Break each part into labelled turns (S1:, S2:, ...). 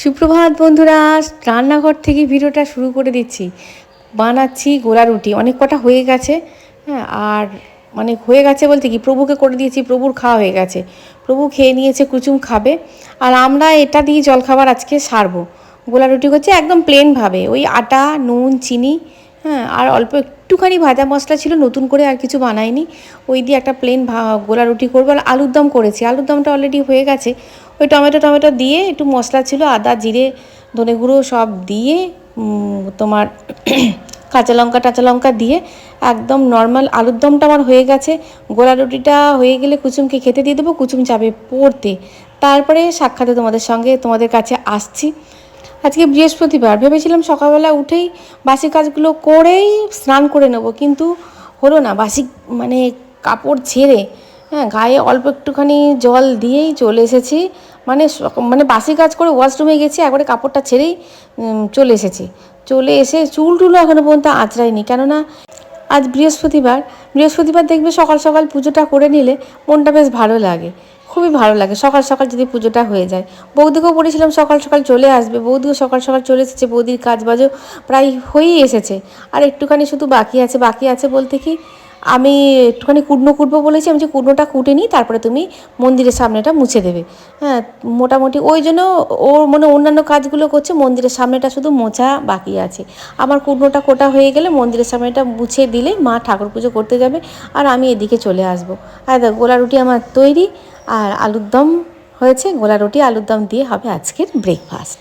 S1: সুপ্রভাত বন্ধুরা রান্নাঘর থেকে ভিডিওটা শুরু করে দিচ্ছি। বানাচ্ছি গোলা রুটি। অনেক কটা হয়ে গেছে হ্যাঁ আর মানে হয়ে গেছে বলতে কি, প্রভুকে করে দিয়েছি, প্রভুর খাওয়া হয়ে গেছে। প্রভু খেয়ে নিয়েছে, কুচুম খাবে। আর আমরা এটা দিয়ে জলখাবার আজকে সারবো। গোলা রুটি হচ্ছে একদম প্লেনভাবে ওই আটা, নুন, চিনি হ্যাঁ আর অল্প একটুখানি ভাজা মশলা ছিল, নতুন করে আর কিছু বানাইনি। ওই দিয়ে একটা প্লেন ভা গোলা রুটি করব। আর আলুর দম করেছি। আলুর দমটা অলরেডি হয়ে গেছে। ওই টমেটো টমেটো দিয়ে একটু মশলা ছিল, আদা, জিরে, ধনে গুঁড়ো সব দিয়ে তোমার কাঁচা লঙ্কা, টাঁচা লঙ্কা দিয়ে একদম নর্মাল আলুর দমটা আমার হয়ে গেছে। গোলা রুটিটা হয়ে গেলে কুচুমকে খেতে দিয়ে দেবো, কুচুম যাবে পড়তে। তারপরে সাক্ষাতে তোমাদের সঙ্গে তোমাদের কাছে আসছি। আজকে বৃহস্পতিবার, ভেবেছিলাম সকালবেলা উঠেই বাসি কাজগুলো করেই স্নান করে নেব, কিন্তু হলো না, বাসি মানে কাপড় ছেড়ে হ্যাঁ গায়ে অল্প একটুখানি জল দিয়েই চলে এসেছি। মানে মানে বাসি কাজ করে ওয়াশরুমে গেছি, একবারে কাপড়টা ছেড়েই চলে এসেছি। চলে এসে চুল টুলও এখনও পর্যন্ত আঁচড়াইনি, কেননা আজ বৃহস্পতিবার। বৃহস্পতিবার দেখবে সকাল সকাল পুজোটা করে নিলে মনটা বেশ ভালো লাগে, খুবই ভালো লাগে। সকাল সকাল যদি পুজোটা হয়ে যায়। বৌদিকেও বলেছিলাম সকাল সকাল চলে আসবে, বৌদিও সকাল সকাল চলে এসেছে, বৌদির কাজ বাজও প্রায় হয়েই এসেছে। আর একটুখানি শুধু বাকি আছে বাকি আছে বলতে কি আমি একটুখানি কুটনো কুটবো বলেছি, আমি যে কুটনোটা কুটে নিই, তারপরে তুমি মন্দিরের সামনেটা মুছে দেবে। হ্যাঁ মোটামুটি ওই জন্য ও মানে অন্যান্য কাজগুলো করছে, মন্দিরের সামনেটা শুধু মোছা বাকি আছে। আমার কুটনোটা কোটা হয়ে গেলে মন্দিরের সামনেটা মুছে দিলে মা ঠাকুর পুজো করতে যাবে আর আমি এদিকে চলে আসব। আর দেখো, গোলা রুটি আমার তৈরি, আর আলুর দম হয়েছে, গোলা রুটি আলুর দম দিয়ে হবে আজকের ব্রেকফাস্ট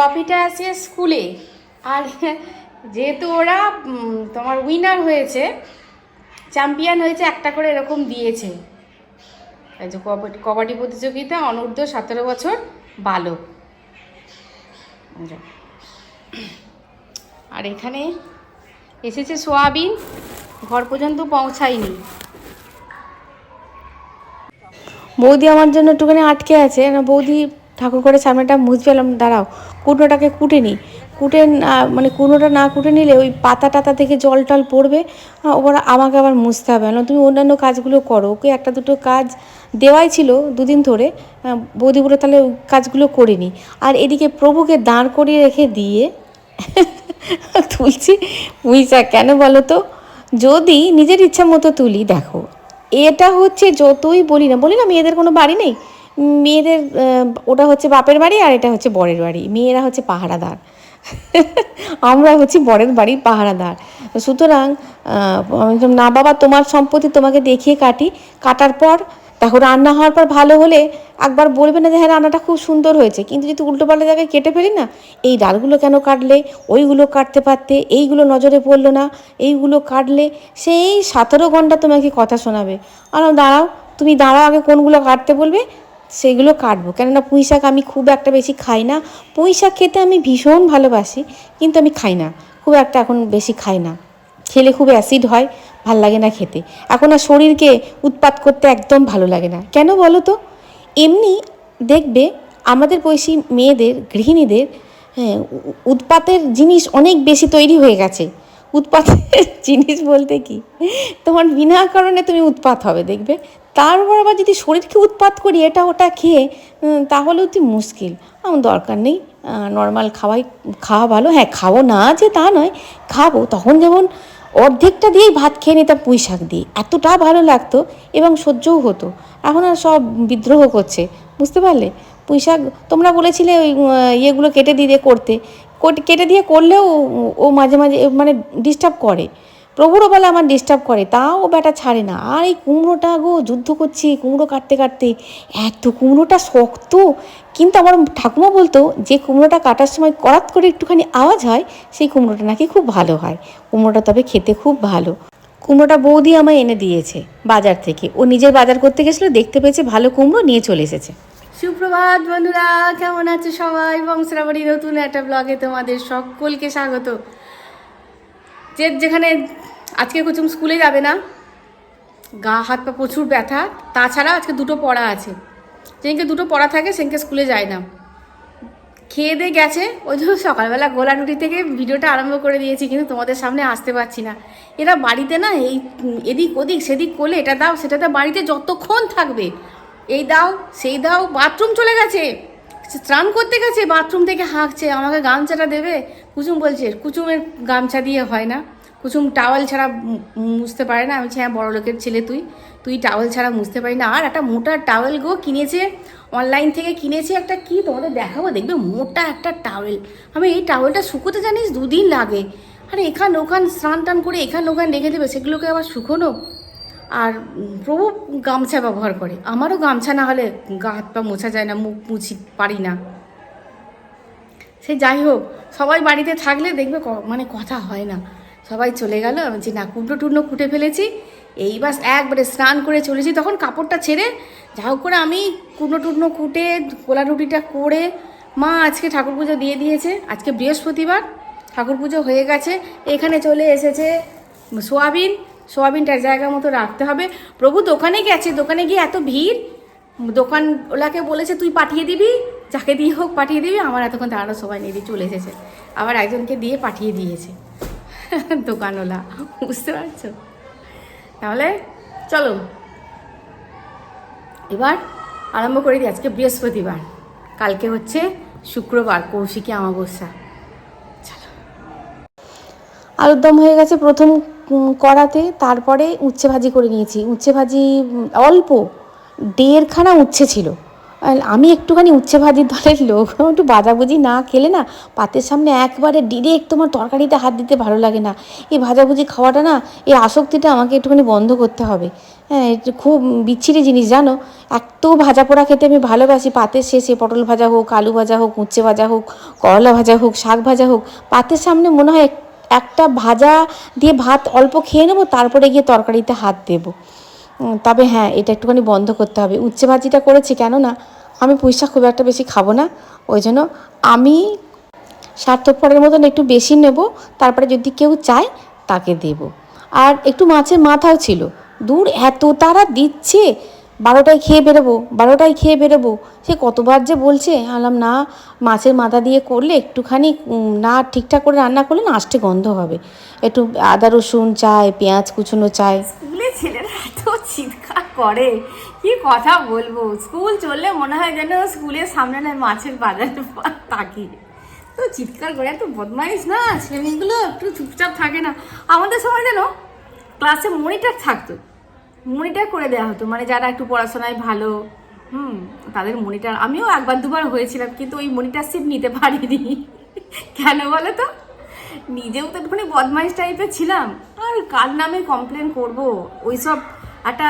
S1: টপিটা আছে স্কুলে। আর যেহেতু ওরা তোমার উইনার হয়েছে চ্যাম্পিয়ন হয়েছে, একটা করে এরকম দিয়েছে। যে কবাডি প্রতিযোগিতা, অনূর্ধ্ব সতেরো বছর বালক। আর এখানে এসেছে সোয়াবিন, ঘর পর্যন্ত পৌঁছায়নি। বৌদি আমার জন্য একটুখানি আটকে আছে। না বৌদি ঠাকুর করে সামনেটা মুছ পেলাম দাঁড়াও। কুটোটাকে কুটে নিই কুটে মানে কুটোটা না কুটে নিলে ওই পাতা টাতা থেকে জল টল পড়বে। ওবার আমাকে আবার মুছতে হবে। না তুমি অন্যান্য কাজগুলো করো। ওকে একটা দুটো কাজ দেওয়াই ছিল দুদিন ধরে। আহ, বৌদি তাহলে কাজগুলো করে নিই আর এদিকে প্রভুকে দাঁড় করিয়ে রেখে দিয়ে তুলছি। উইসা কেন বলো তো? যদি নিজের ইচ্ছা মতো তুলি দেখো। এটা হচ্ছে যতই বলি না বলি না মেয়েদের কোনো বাড়ি নেই? মেয়েদের ওটা হচ্ছে বাপের বাড়ি আর এটা হচ্ছে বরের বাড়ি। মেয়েরা হচ্ছে পাহারাদার। আমরা হচ্ছি বরের বাড়ির পাহারাদার। সুতরাং না বাবা, তোমার সম্পত্তি তোমাকে দেখিয়ে কাটি। কাটার পর, দেখো, রান্না হওয়ার পর ভালো হলে একবার বলবে না যে হ্যাঁ রান্নাটা খুব সুন্দর হয়েছে। কিন্তু যদি উল্টোপাল্টা জায়গায় কেটে ফেলি না, এই ডালগুলো কেন কাটলে? ওইগুলো কাটতে পারতে, এইগুলো নজরে পড়ল না, এইগুলো কাটলে সেই সতেরো ঘণ্টা তোমাকে কথা শোনাবে। আর দাঁড়াও, তুমি দাঁড়াও, আগে কোনগুলো কাটতে বলবে? সেগুলো কাটবো। কেননা পুঁই শাক আমি খুব একটা বেশি খাই না। পুঁই শাক খেতে আমি ভীষণ ভালোবাসি, কিন্তু আমি খাই না। খুব একটা এখন বেশি খাই না। খেলে খুব অ্যাসিড হয়, ভালো লাগে না খেতে। এখন আর শরীরকে উৎপাত করতে একদম ভালো লাগে না। কেন বলো তো? এমনি দেখবে আমাদের বয়সী মেয়েদের, গৃহিণীদের হ্যাঁ উৎপাতের জিনিস অনেক বেশি তৈরি হয়ে গেছে। উৎপাতের জিনিস বলতে কি? তোমার বিনা কারণে তুমি উৎপাত হবে, দেখবে? তার উপর আবার যদি শরীরকে উৎপাত করি, এটা ওটা খেয়ে তাহলেও তুই মুশকিল। আমার দরকার নেই নর্মাল খাওয়াই, খাওয়া ভালো। হ্যাঁ খাব না যে তা নয়, খাব। তখন যেমন অর্ধেকটা দিয়েই ভাত খেয়ে নিতাম পুঁই শাক দিয়ে। এতটা ভালো লাগতো এবং সহ্যও হতো। এখন আর সব বিদ্রোহ করছে, বুঝতে পারলে? পুঁই শাক তোমরা বলেছিলে ওই ইয়েগুলো কেটে দিয়ে করতে। কোট- দিয়ে করলেও ও মাঝে মাঝে মানে ডিস্টার্ব করে। প্রভুরও বেলা আমার ডিস্টার্ব করে, তাও ও ব্যাটা ছাড়ে না। আর এই কুমড়োটা গো, যুদ্ধ করছি, কুমড়ো কাটতে কাটতে। এত কুমড়োটা শক্ত। কিন্তু আমার ঠাকুমা বলতো, যে কুমড়োটা কাটার সময় করাত করে একটুখানি আওয়াজ হয়, সেই কুমড়োটা নাকি খুব ভালো হয়। কুমড়োটা তবে খেতে খুব ভালো। কুমড়োটা বৌদি আমায় এনে দিয়েছে বাজার থেকে। ও নিজের বাজার করতে গেছিল, দেখতে পেয়েছে ভালো কুমড়ো, নিয়ে চলে এসেছে। সুপ্রভাত বন্ধুরা, কেমন আছে সবাই? বংশরাবাড়ি নতুন একটা ব্লগে তোমাদের সকলকে স্বাগত। যে যেখানে আজকে কুচুম স্কুলে যাবে না, গা, হাত, পা প্রচুর ব্যথা তাছাড়া আজকে দুটো পড়া আছে। যেদিনকে দুটো পড়া থাকে, সেদিনকে স্কুলে যায় না। খেয়ে দিয়ে গেছে, ওই জন্য সকালবেলা গোলা রুটি থেকে ভিডিওটা আরম্ভ করে দিয়েছি, কিন্তু তোমাদের সামনে আসতে পারছি না। এরা বাড়িতে না, এই এদিক ওদিক, সেদিক করলে এটা দাও সেটা দাও বাড়িতে যতক্ষণ থাকবে এই দাও সেই দাও বাথরুম চলে গেছে। স্নান করতে গেছে বাথরুম থেকে হাঁকছে আমাকে গামছাটা দেবে? কুচুম বলছে কুচুমের গামছা দিয়ে হয় না। কুচুম টাওয়াল ছাড়া মুছতে পারে না। আমি বলছি, হ্যাঁ বড় লোকের ছেলে তুই। তুই টাওয়াল ছাড়া মুছতে পারি না। আর একটা মোটা টাওয়েল গো কিনেছে অনলাইন থেকে কিনেছি একটা কি তোমাদের দেখাবো? দেখবে মোটা একটা টাওয়েল আমি এই টাওয়েলটা শুকোতে জানিস দুদিন লাগে। আরে এখান ওখান স্নান টান করে এখান ওখান রেখে দেবে সেগুলোকে আবার শুকোনো? আর প্রভু গামছা ব্যবহার করে। আমারও গামছা না হলে গা হাত পা মোছা যায় না, মুখ মুছি পারি না। সে যাই হোক, সবাই বাড়িতে থাকলে দেখবে মানে কথা হয় না। সবাই চলে গেল, আমি বলছি, না কুটো টুনো কুটে ফেলেছি। এই বাস একবারে স্নান করে চলেছি তখন কাপড়টা ছেড়ে যা হোক করে আমি কুটো টুনো কুটে কোলা রুটিটা করে, মা আজকে ঠাকুর পুজো দিয়ে দিয়েছে। আজকে বৃহস্পতিবার ঠাকুর পুজো হয়ে গেছে। এখানে চলে এসেছে সোয়াবিন সোয়াবিনটার জায়গা মতো রাখতে হবে। প্রভু, দোকানে গেছে, দোকানে গিয়ে এত ভিড়? দোকান ওলাকে বলেছে, তুই পাঠিয়ে দিবি? যাকে দিয়ে হোক পাঠিয়ে দিবি। আমার এতক্ষণ দাঁড়ানো সবাই নিয়ে চলে এসেছে। আবার একজনকে দিয়ে পাঠিয়ে দিয়েছে। দোকানওয়ালা, বুঝতে পারছ? তাহলে চলো। এবার আরম্ভ করে দিই আজকে বৃহস্পতিবার। কালকে হচ্ছে শুক্রবার, কৌশিকী অমাবস্যা। আলুর দম হয়ে গেছে প্রথম কড়াতে তারপরে উচ্ছে ভাজি করে নিয়েছি। উচ্ছে ভাজি অল্প, দেড়খানা উচ্ছে ছিল। আমি একটুখানি উচ্ছে ভাজির দলের লোক, একটু ভাজাভুজি না খেলে না পাতের সামনে একবারে ডিরেক্ট তোমার তরকারিতে হাত দিতে ভালো লাগে না। এই ভাজাভুজি খাওয়াটা না, এই আসক্তিটা আমাকে একটুখানি বন্ধ করতে হবে। হ্যাঁ খুব বিচ্ছিরি জিনিস জানো? এত ভাজা পোড়া খেতে আমি ভালোবাসি। পাতের শেষে পটল ভাজা হোক, আলু ভাজা হোক, উচ্ছে ভাজা হোক, করলা ভাজা হোক, শাক ভাজা হোক, পাতের সামনে মনে হয় একটা ভাজা দিয়ে ভাত অল্প খেয়ে নেব, তারপরে গিয়ে তরকারিতে হাত দেবো। তবে হ্যাঁ এটা একটুখানি বন্ধ করতে হবে। উচ্ছে ভাজিটা করেছি কেন না আমি পুঁই শাক খুব একটা বেশি খাব না। ওই জন্য আমি স্বার্থপরের মতন একটু বেশি নেব, তারপরে যদি কেউ চায় তাকে দেব। আর একটু মাছের মাথাও ছিল। দূর এত তারা দিচ্ছে বারোটায় খেয়ে বেরোবো, বারোটায় খেয়ে বেরোবো। সে কতবার যে বলছে, আলাম না, মাছের মাথা দিয়ে করলে একটুখানি না ঠিকঠাক করে রান্না করলে না গন্ধ হবে। একটু আদা, রসুন, চাই, পেঁয়াজ কুচনো চাই।
S2: স্কুলে ছেলেরা এত চিৎকার করে, কি কথা বলব? স্কুল চললে মনে হয় যেন স্কুলের সামনে না মাছের বাজারে তাকি তো চিৎকার করে, এত বদমাইশ না ছেলেমেয়েগুলো একটু চুপচাপ থাকে না। আমাদের সময় যেন ক্লাসে মনিটার থাকতো। মনিটর করে দেওয়া হতো মানে যারা একটু পড়াশোনায় ভালো, হুম, তাদের মনিটার, আমিও একবার দুবার হয়েছিলাম, কিন্তু ওই মনিটারশিপ নিতে পারিনি। কেন বলো তো? নিজেও তো একটুখানি বদমাইশ টাইপের ছিলাম, আর কার নামে কমপ্লেন করব? ওইসব একটা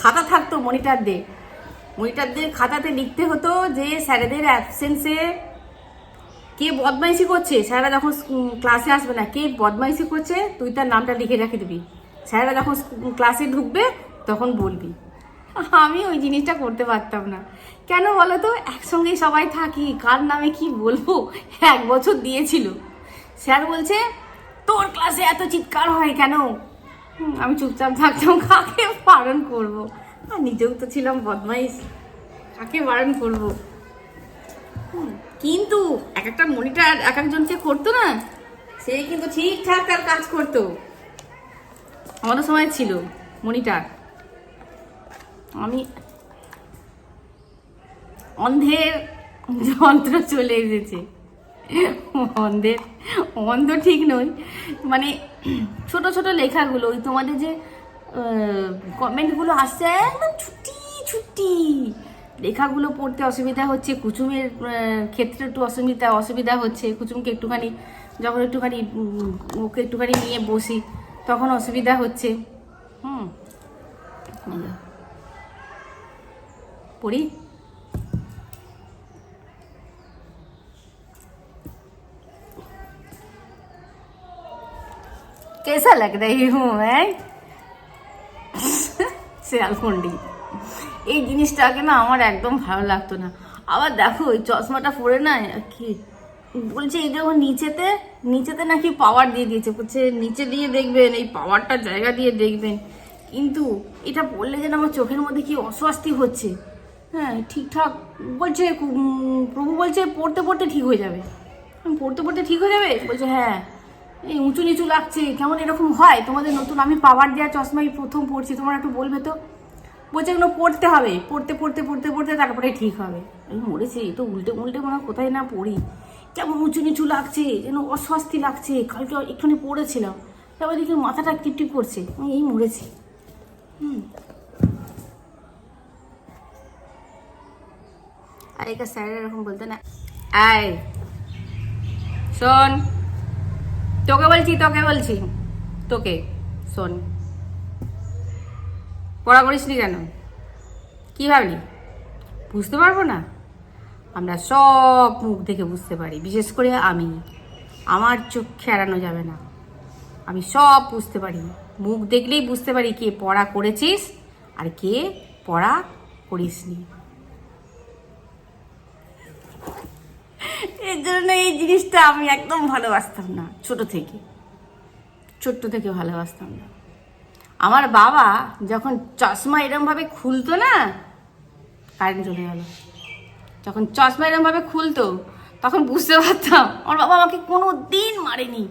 S2: খাতা থাকতো মনিটারদের মনিটারদের খাতাতে লিখতে হতো যে, স্যারেদের অ্যাবসেন্সে কে বদমাইশি করছে? স্যারেরা যখন ক্লাসে আসবে না, কে বদমাইশি করছে? তুই তার নামটা লিখে রেখে দিবি। স্যারেরা যখন ক্লাসে ঢুকবে, তখন বলবি। আমি ওই জিনিসটা করতে পারতাম না। কেন বলো তো একসঙ্গেই সবাই থাকি, কার নামে কি বলব? এক বছর দিয়েছিল। স্যার বলছে, তোর ক্লাসে এত চিৎকার হয় কেন? আমি চুপচাপ থাকতাম, কাকে বারণ করব? আর নিজেও তো ছিলাম বদমাইশ। কাকে বারণ করব? কিন্তু এক একটা মনিটার এক একজনকে করতো না? সে কিন্তু ঠিকঠাক তার কাজ করতো। আমাদের সময় ছিল মনিটার আমি অন্ধের যন্ত্র চলে এসেছে। অন্ধের অন্ধ ঠিক নয়। মানে ছোট ছোট লেখাগুলো, ওই তোমাদের যে কমেন্টগুলো আসছে, একদম ছুটি ছুটি। লেখাগুলো পড়তে অসুবিধা হচ্ছে, কুচুমের ক্ষেত্রে একটু অসুবিধা অসুবিধা হচ্ছে। কুচুমকে একটুখানি, যখন একটুখানি ওকে একটুখানি নিয়ে বসি। তখন অসুবিধা হচ্ছে হুম এই যো। পড়ি कैसा लग रही हूँ मैं শেয়ালকুন্ডি এই জিনিসটাকে না আমার একদম ভালো লাগতো না আবার দেখো ওই চশমাটা পরে না কি বলছে এই যখন নিচেতে নিচেতে নাকি পাওয়ার দিয়ে দিয়েছে, বলছে নিচে দিয়ে দেখবেন, এই পাওয়ারটা জায়গা দিয়ে দেখবেন। কিন্তু এটা পড়লে যেন আমার চোখের মধ্যে কি অস্বস্তি হচ্ছে। হ্যাঁ ঠিকঠাক বলছে প্রভু বলছে পড়তে পড়তে ঠিক হয়ে যাবে। পড়তে পড়তে ঠিক হয়ে যাবে? বলছে হ্যাঁ। এই উঁচু নিচু লাগছে, কেমন এরকম হয়? তোমাদের নতুন আমি পাওয়ার দেওয়া চশমাই প্রথম পড়ছি, তোমরা একটু বলবে তো? বলছে, এগুলো পড়তে হবে। পড়তে পড়তে পড়তে পড়তে তারপরে ঠিক হবে। আমি মরেছি, তো উল্টে উল্টে মনে কোথায় না পড়ি। কেমন উঁচু নিচু লাগছে, যেন অস্বস্তি লাগছে, কালকে একটুখানি পড়েছিলাম, তারপর দেখি মাথাটা টিপটিপ করছে এই মরেছি। আগেকার স্যারেরা এরকম বলতো না, আয়, শোন, তোকে বলছি তোকে বলছি, তোকে, শোন। পড়া করিসনি কেন? কি ভাবলি? বুঝতে পারব না? আমরা সব মুখ দেখে বুঝতে পারি, বিশেষ করে আমি। আমার চোখে এড়ানো যাবে না। আমি সব বুঝতে পারি। মুখ দেখলেই বুঝতে পারি কে পড়া করেছিস আর কে পড়া করিসনি। এর জন্য এই জিনিসটা আমি একদম ভালোবাসতাম না, ছোট থেকে। ছোট্ট থেকে ভালোবাসতাম না। আমার বাবা যখন চশমা এরমভাবে খুলতো না কারেন্ট চলে গেল। যখন চশমা এরমভাবে খুলতো তখন বুঝতে পারতাম আমার বাবা আমাকে কোনো দিন মারেনি।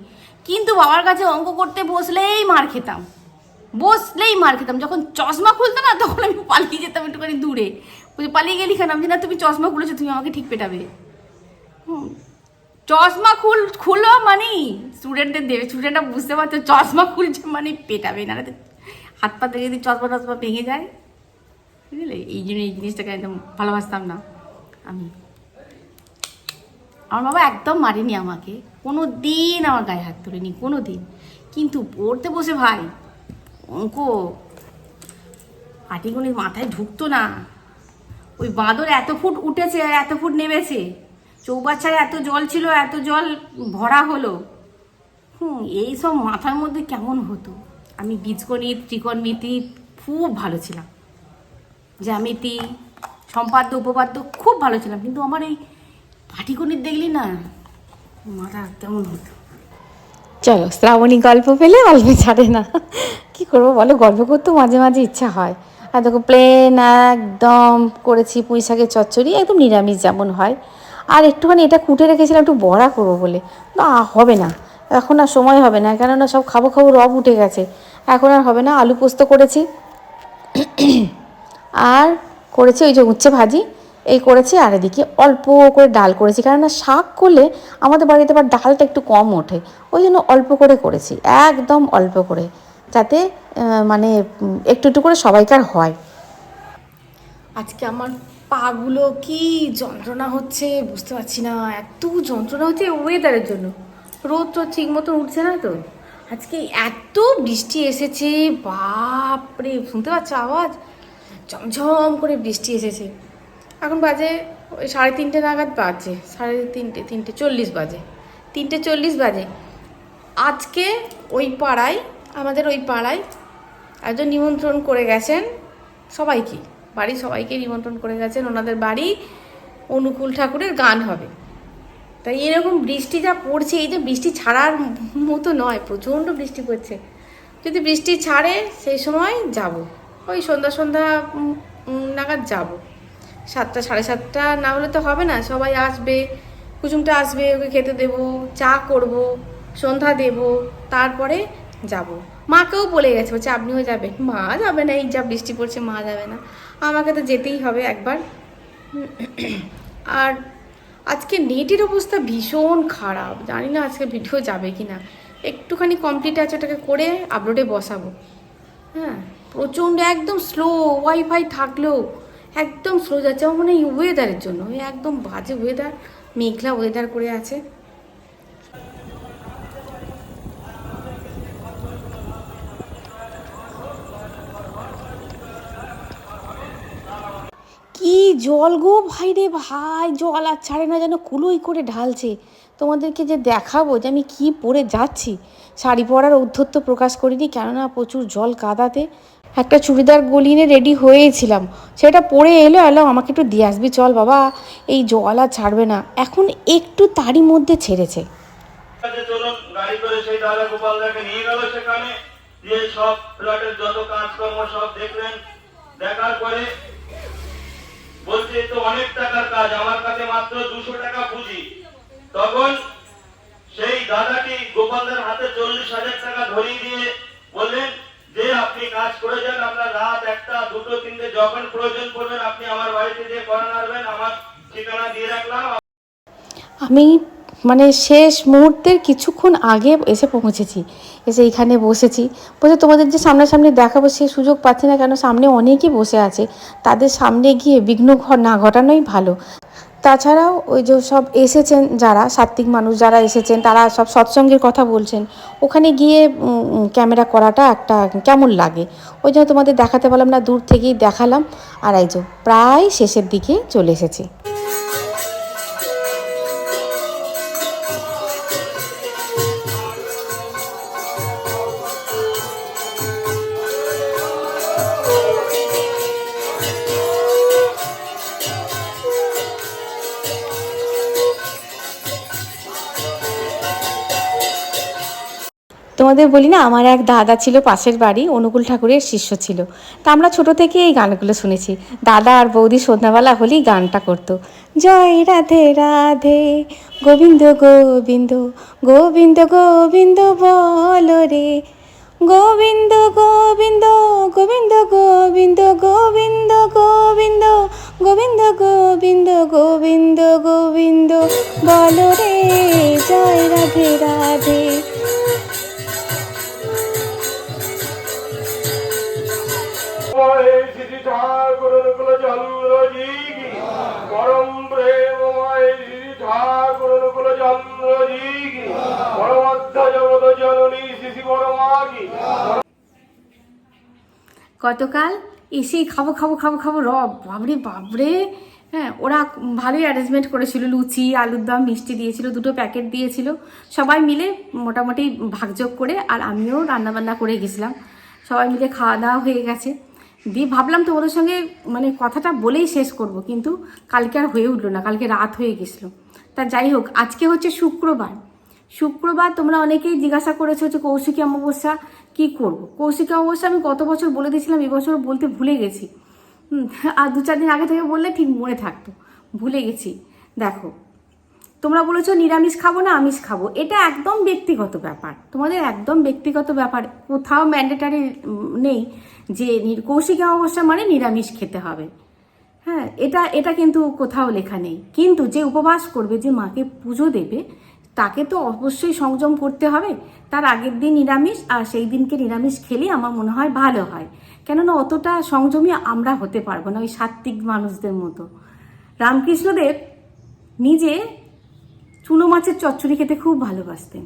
S2: কিন্তু বাবার কাছে অঙ্ক করতে বসলেই মার খেতাম। বসলেই মার খেতাম। যখন চশমা খুলতো না তখন আমি পালিয়ে যেতাম একটুখানি দূরে। বলছি পালিয়ে গেলি আমি যে, না তুমি চশমা খুলেছো তুমি আমাকে ঠিক পেটাবে। চশমা খুল খুলো মানে। স্টুডেন্টদের দেবে স্টুডেন্টরা বুঝতে পারতো চশমা খুলছে মানে পেটাবে। না হাত পা থেকে যদি চশমা টশমা ভেঙে যায় বুঝলে? এই জন্য এই জিনিসটাকে একদম ভালোবাসতাম না। আমি। আমার বাবা একদম মারেনি আমাকে। কোনো দিন আমার গায়ে হাত তোলেনি, কোনো দিন। কিন্তু পড়তে বসে ভাই, অঙ্ক পাটিগুলি মাথায় ঢুকতো না। ওই বাঁদর এত ফুট উঠেছে, এত ফুট নেমেছে। চৌবাচ্চায় এত জল ছিল, এত জল ভরা হলো। হুম, এই সব মাথার মধ্যে কেমন হতো? আমি বীজগণিত, ত্রিকোণমিতি, খুব ভালো ছিলাম। জ্যামিতি সম্পাদ্য, উপপাদ্য খুব ভালো ছিলাম, কিন্তু আমার এই পাটিগণিত দেখলি না, মাথা কেমন হতো?
S1: চলো, শ্রাবণী গল্প পেলে গল্পে ছাড়ে না। কি করব বলো, গল্প করতেও মাঝে মাঝে ইচ্ছা হয়। আর দেখো প্লেন একদম করেছি পুঁই শাকের চচ্চড়ি, একদম নিরামিষ যেমন হয়। আর একটুখানি এটা কুটে রেখেছিলাম, একটু বড়া করব বলে। না, হবে না। এখন আর সময় হবে না, কেননা সব খাব খাব রব উঠে গেছে। এখন আর হবে না, আলু পোস্ত করেছি। আর করেছি, ওই যে উচ্ছে ভাজি, এই করেছি আর এদিকে অল্প করে ডাল করেছি। কারণ না শাক করলে আমাদের বাড়িতে আবার ডালটা একটু কম ওঠে। ওই জন্য অল্প করে করেছি, একদম অল্প করে, যাতে মানে একটু একটু করে সবাইকার হয়। আজকে আমার পাগুলো কি যন্ত্রণা হচ্ছে বুঝতে পারছি না। এত যন্ত্রণা হচ্ছে ওয়েদারের জন্য। রোদ তো ঠিক মতো উঠছে না তো। আজকে এত বৃষ্টি এসেছে, বাপরে, শুনতে পাচ্ছ আওয়াজ? ঝমঝম করে বৃষ্টি এসেছে। এখন বাজে ওই সাড়ে তিনটে নাগাদ বাজে, সাড়ে তিনটে তিনটে চল্লিশ বাজে। তিনটে চল্লিশ বাজে। আজকে ওই পাড়ায়, আমাদের ওই পাড়ায় একজন নিমন্ত্রণ করে গেছেন সবাইকে। বাড়ির সবাইকে নিমন্ত্রণ করে গেছেন, ওনাদের বাড়ি অনুকূল ঠাকুরের গান হবে। তাই এরকম বৃষ্টি যা পড়ছে, এই যে বৃষ্টি ছাড়ার মতো নয়, প্রচণ্ড বৃষ্টি পড়ছে। যদি বৃষ্টি ছাড়ে, সেই সময় যাব। ওই সন্ধ্যা সন্ধ্যা নাগাদ যাব। সাতটা, সাড়ে সাতটা না হলে তো হবে না। সবাই আসবে কুচুমটা আসবে, ওকে খেতে দেব, চা করব, সন্ধ্যা দেব, তারপরে যাব। মাকেও বলে গেছে, বলছে, আপনিও যাবেন। মা যাবে না, এই যা বৃষ্টি পড়ছে, মা যাবে না। আমাকে তো যেতেই হবে একবার। আর আজকে নেটের অবস্থা ভীষণ খারাপ। জানি না আজকে ভিডিও যাবে কি না একটুখানি কমপ্লিট আছে, ওটাকে করে আপলোডে বসাবো। হ্যাঁ। প্রচণ্ড, একদম স্লো ওয়াইফাই থাকলেও একদম স্লো যাচ্ছে। আমার মনে হয় ওয়েদারের জন্য একদম বাজে ওয়েদার মেঘলা ওয়েদার করে আছে। কি জল গো ভাই রে ভাই, জল আর ছাড়ে না যেন কুলোই করে ঢালছে। তোমাদেরকে যে দেখাবো যে আমি কি পরে যাচ্ছি, শাড়ি পরার ঔদ্ধত্য প্রকাশ করিনি, কেননা প্রচুর জল কাদাতে একটা চুড়িদার গলিয়ে রেডি হয়েছিলাম। সেটা পরে এলো এলো, আমাকে একটু দিয়ে আসবি, চল বাবা। এই জল আর ছাড়বে না। এখন একটু তারই মধ্যে ছেড়েছে।
S3: করে সেই দাদাটি হাতে চল্লিশ হাজার টাকা ধরিয়ে দিয়ে বললেন যে আপনি কাজ করে যান, আপনার রাত একটা, দুটো, তিনটে, যখন প্রয়োজন পড়বেন, আপনি আমার বাড়িতে দিয়ে করান আসবেন আমার ঠিকানা দিয়ে রাখলাম।
S4: আমি মানে শেষ মুহূর্তের কিছুক্ষণ আগে এসে পৌঁছেছি, এসে এইখানে বসেছি। বসে তোমাদের যে সামনাসামনি দেখাবো, সে সুযোগ পাচ্ছি না কেন? সামনে অনেকেই বসে আছে। তাদের সামনে গিয়ে বিঘ্ন না ঘটানোই ভালো। তাছাড়াও ওই যে সব এসেছেন যারা, সাত্ত্বিক মানুষ যারা এসেছেন, তারা সব সৎসঙ্গের কথা বলছেন। ওখানে গিয়ে ক্যামেরা করাটা একটা কেমন লাগে? ওই জন্য তোমাদের দেখাতে পারলাম না, দূর থেকেই দেখালাম। আর এই যে প্রায় শেষের দিকে চলে এসেছি। তোমাদের বলি না, আমার এক দাদা ছিল, পাশের বাড়ি, অনুকূল ঠাকুরের শিষ্য ছিল। তা আমরা ছোট থেকে এই গানগুলো শুনেছি। দাদা আর বৌদি সন্ধ্যাবেলা হলেই গানটা করতো। জয় রাধে রাধে, গোবিন্দ গোবিন্দ গোবিন্দ গোবিন্দ বল রে। গোবিন্দ গোবিন্দ গোবিন্দ গোবিন্দ গোবিন্দ গোবিন্দ গোবিন্দ গোবিন্দ গোবিন্দ গোবিন্দ বল রে। জয় রাধে রাধে।
S3: পরমা কি
S1: গতকাল খাব খাব খাব খাব, রব। বাবরে বাবরে হ্যাঁ ওরা ভালোই অ্যারেঞ্জমেন্ট করেছিল, লুচি, আলুর দম, মিষ্টি দিয়েছিল, দুটো প্যাকেট দিয়েছিল। সবাই মিলে মোটামুটি ভাগযোগ করে আর আমিও রান্নাবান্না করে গেছিলাম। সবাই মিলে খাওয়া দাওয়া হয়ে গেছে। দিয়ে ভাবলাম তোমাদের সঙ্গে মানে কথাটা বলেই শেষ করব, কিন্তু কালকে আর হয়ে উঠল না, কালকে রাত হয়ে গেছিল। তা যাই হোক, আজকে হচ্ছে শুক্রবার। শুক্রবার তোমরা অনেকেই জিজ্ঞাসা করেছ যে কৌশিকী অমাবস্যা কি করব? কৌশিকী অমাবস্যা আমি গত বছর বলে দিয়েছিলাম, এবছর বলতে ভুলে গেছি। আর দু চার দিন আগে থেকে বললে ঠিক মনে থাকতো, ভুলে গেছি। দেখো, তোমরা বলেছ নিরামিষ খাব না আমিষ খাব, এটা একদম ব্যক্তিগত ব্যাপার। তোমাদের একদম ব্যক্তিগত ব্যাপার, কোথাও ম্যান্ডেটারি নেই যে কৌশিকী অমাবস্যা মানে নিরামিষ খেতে হবে। হ্যাঁ এটা এটা কিন্তু কোথাও লেখা নেই। কিন্তু যে উপবাস করবে, যে মাকে পুজো দেবে, তাকে তো অবশ্যই সংযম করতে হবে। তার আগের দিন নিরামিষ আর সেই দিনকে নিরামিষ খেলে আমার মনে হয় ভালো হয়। কেননা অতটা সংযমী আমরা হতে পারব না ওই সাত্ত্বিক মানুষদের মতো। রামকৃষ্ণদেব নিজে চুনো মাছের চচ্চড়ি খেতে খুব ভালোবাসতেন।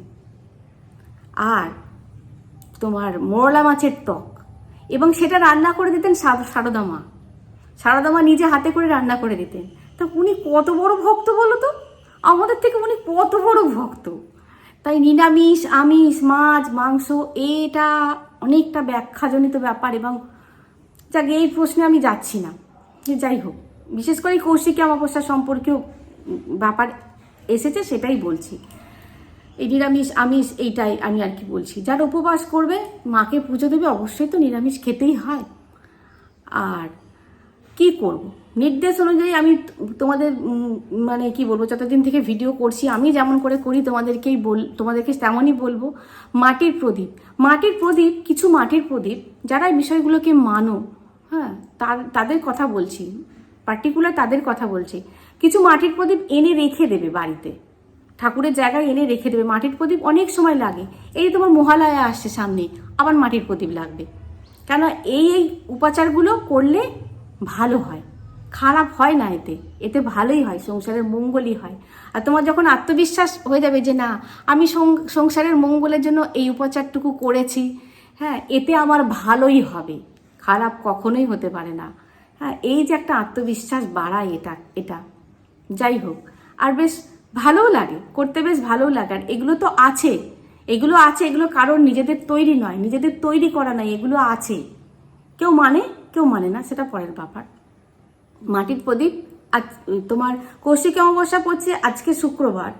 S1: আর তোমার মোরলা মাছের টক এবং সেটা রান্না করে দিতেন সারদা মা সারদা মা নিজে হাতে করে রান্না করে দিতেন। তা উনি কত বড় ভক্ত বলো তো? আমাদের থেকে উনি কত বড় ভক্ত। তাই নিরামিষ, আমিষ, মাছ, মাংস, এটা অনেকটা ব্যাখ্যাজনিত ব্যাপার এবং যাক, এই প্রশ্নে আমি যাচ্ছি না। যাই হোক, বিশেষ করে কৌশিকী অমাবস্যা সম্পর্কেও ব্যাপার এসেছে সেটাই বলছি। এই নিরামিষ, আমিষ এইটাই আমি আর কি বলছি। যারা উপবাস করবে, মাকে পুজো দেবে, অবশ্যই তো নিরামিষ খেতেই হয়। আর কি করব? নির্দেশ অনুযায়ী আমি তোমাদের মানে কি বলব, যতদিন থেকে ভিডিও করছি, আমি যেমন করে করি, তোমাদেরকেই বল, তোমাদেরকে তেমনই বলব, মাটির প্রদীপ। মাটির প্রদীপ, কিছু মাটির প্রদীপ, যারা এই বিষয়গুলোকে মানো হ্যাঁ তার, তাদের কথা বলছি। পার্টিকুলার তাদের কথা বলছি। কিছু মাটির প্রদীপ এনে রেখে দেবে বাড়িতে। ঠাকুরের জায়গায় এনে রেখে দেবে। মাটির প্রদীপ অনেক সময় লাগে। এই তোমার মহালয়া আসছে সামনে, আবার মাটির প্রদীপ লাগবে। কেন এই এই উপাচারগুলো করলে ভালো হয়। খারাপ হয় না এতে। এতে ভালোই হয়, সংসারের মঙ্গলই হয়। আর তোমার যখন আত্মবিশ্বাস হয়ে যাবে যে না, আমি সংসারের মঙ্গলের জন্য এই উপাচারটুকু করেছি হ্যাঁ এতে আমার ভালোই হবে। খারাপ কখনোই হতে পারে না। হ্যাঁ এই যে একটা আত্মবিশ্বাস বাড়ায় এটা এটা। যাই হোক, আর বেশ ভালোও লাগে, করতে বেশ ভালোও লাগে। আর এগুলো তো আছে। এগুলো আছে, এগুলো কারোর নিজেদের তৈরি নয়, নিজেদের তৈরি করা নয়, এগুলো আছে। কেউ মানে কেউ মানে না, সেটা পরের ব্যাপার। মাটির প্রদীপ, আজ তোমার কৌশিক অমাবস্যা পড়ছে, আজকে শুক্রবার।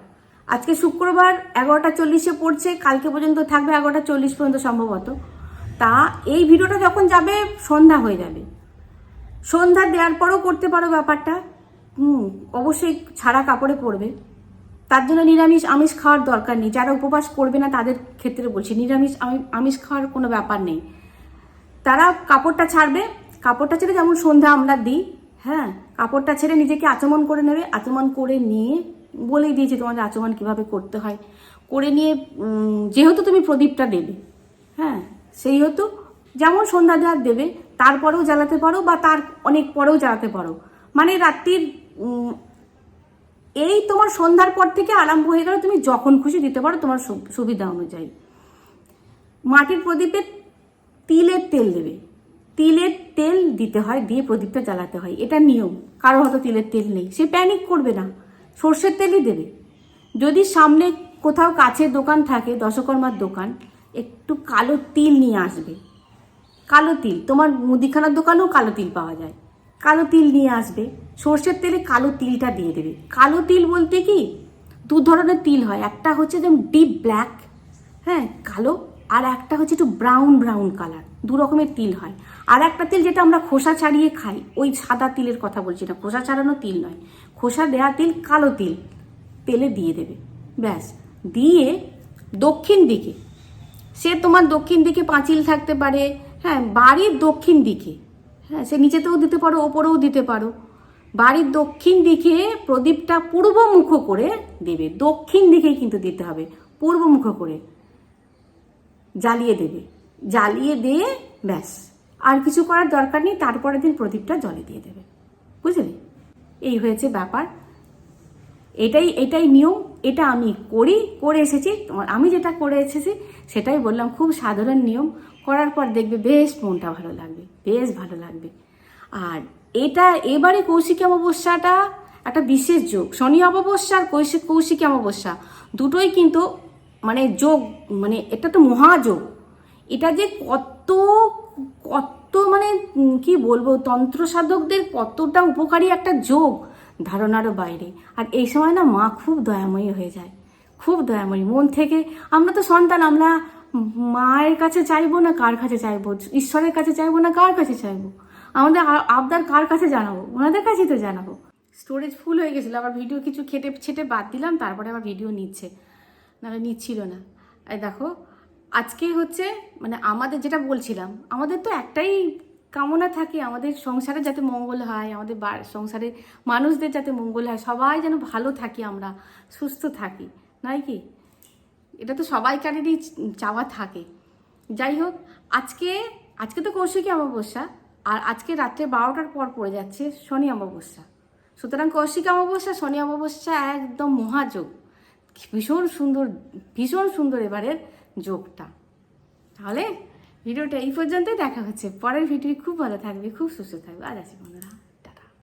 S1: আজকে শুক্রবার এগারোটা চল্লিশে পড়ছে, কালকে পর্যন্ত থাকবে এগারোটা চল্লিশ পর্যন্ত সম্ভবত। তা এই ভিডিওটা যখন যাবে, সন্ধ্যা হয়ে যাবে। সন্ধ্যা দেওয়ার পরও করতে পারো ব্যাপারটা। হুম, অবশ্যই ছাড়া কাপড়ে পরবে। তার জন্য নিরামিষ আমিষ খাওয়ার দরকার নেই। যারা উপবাস করবে না তাদের ক্ষেত্রে বলছি, নিরামিষ আমি- আমিষ খাওয়ার কোনো ব্যাপার নেই। তারা কাপড়টা ছাড়বে, কাপড়টা ছেড়ে যেমন সন্ধ্যা আমরা দিই হ্যাঁ কাপড়টা ছেড়ে নিজেকে আচমন করে নেবে, আচমন করে নিয়ে বলেই দিয়েছি তোমাদের আচমন কীভাবে করতে হয়। করে নিয়ে যেহেতু তুমি প্রদীপটা দেবে হ্যাঁ সেই হতো যেমন সন্ধ্যা দেওয়ার দেবে, তারপরেও জ্বালাতে পারো বা তার অনেক পরেও জ্বালাতে পারো। মানে রাত্রির এই তোমার সন্ধ্যার পর থেকে আরম্ভ হয়ে গেল, তুমি যখন খুশি দিতে পারো তোমার সুবিধা অনুযায়ী। মাটির প্রদীপে তিলের তেল দেবে। তিলের তেল দিতে হয়, দিয়ে প্রদীপটা জ্বালাতে হয়। এটা নিয়ম, কারও হয়তো তিলের তেল নেই। সে প্যানিক করবে না, সর্ষের তেলই দেবে। যদি সামনে কোথাও কাছের দোকান থাকে, দশকর্মার দোকান, একটু কালো তিল নিয়ে আসবে। কালো তিল, তোমার মুদিখানার দোকানেও কালো তিল পাওয়া যায়। কালো তিল নিয়ে আসবে। সর্ষের তেলে কালো তিলটা দিয়ে দেবে। কালো তিল বলতে কি? দু ধরনের তিল হয়। একটা হচ্ছে যেমন ডিপ ব্ল্যাক হ্যাঁ কালো, আর একটা হচ্ছে একটু ব্রাউন ব্রাউন কালার দু রকমের তিল হয়। আর একটা তিল যেটা আমরা খোসা ছাড়িয়ে খাই, ওই সাদা তিলের কথা বলছি না। খোসা ছাড়ানো তিল নয়। খোসা দেওয়া তিল কালো তিল তেলে দিয়ে দেবে। ব্যাস। দিয়ে দক্ষিণ দিকে, সে তোমার দক্ষিণ দিকে পাঁচিল থাকতে পারে হ্যাঁ বাড়ির দক্ষিণ দিকে হ্যাঁ সে নিচেতেও দিতে পারো, ওপরেও দিতে পারো। বাড়ির দক্ষিণ দিকে প্রদীপটা পূর্বমুখ করে দেবে। দক্ষিণ দিকেই কিন্তু দিতে হবে, পূর্বমুখ করে। জ্বালিয়ে দেবে। জ্বালিয়ে দিয়ে ব্যাস। আর কিছু করার দরকার নেই, তারপরের দিন প্রদীপটা জলে দিয়ে দেবে। বুঝলে? এই হয়েছে ব্যাপার। এটাই এটাই নিয়ম, এটা আমি করি, করে এসেছি। আমি যেটা করে এসেছি, সেটাই বললাম, খুব সাধারণ নিয়ম। করার পর দেখবে বেশ মনটা ভালো লাগবে, বেশ ভালো লাগবে। আর এটা এবারে কৌশিকী অমাবস্যাটা একটা বিশেষ যোগ। শনি অমাবস্যা আর কৌশিক কৌশিকী অমাবস্যা দুটোই কিন্তু মানে যোগ মানে এটা তো মহাযোগ। এটা যে কত কত মানে কি বলব তন্ত্র সাধকদের কতটা উপকারী একটা যোগ ধারণারও বাইরে। আর এই সময় না মা খুব দয়াময়ী হয়ে যায়, খুব দয়াময়ী। মন থেকে, আমরা তো সন্তান, আমরা মায়ের কাছে চাইব না কার কাছে চাইব? ঈশ্বরের কাছে চাইব না কার কাছে চাইব? আমাদের আবদার কার কাছে জানাব? ওনাদের কাছেই তো জানাব। স্টোরেজ ফুল হয়ে গেছিল, আবার ভিডিও কিছু খেটে ছেটে বাদ দিলাম, তারপরে আবার ভিডিও নিচ্ছে। নাহলে নিচ্ছিল না। এই দেখো, আজকে হচ্ছে মানে আমাদের যেটা বলছিলাম, আমাদের তো একটাই কামনা থাকে, আমাদের সংসারে যাতে মঙ্গল হয়, আমাদের সংসারে মানুষদের যাতে মঙ্গল হয়, সবাই যেন ভালো থাকি আমরা, সুস্থ থাকি নয় কি? এটা তো সবাইকারেরই চাওয়া থাকে। যাই হোক, আজকে আজকে তো কৌশিকী অমাবস্যা আর আজকে রাত্রে বারোটার পর পড়ে যাচ্ছে শনি অমাবস্যা। সুতরাং কৌশিক অমাবস্যা, শনি অমাবস্যা একদম মহাযোগ। ভীষণ সুন্দর ভীষণ সুন্দর এবারের যোগটা। তাহলে ভিডিওটা এই পর্যন্তই, দেখা হচ্ছে পরের ভিডিও খুব ভালো থাকবে, খুব সুস্থ থাকবে। আর আছি বন্ধুরা।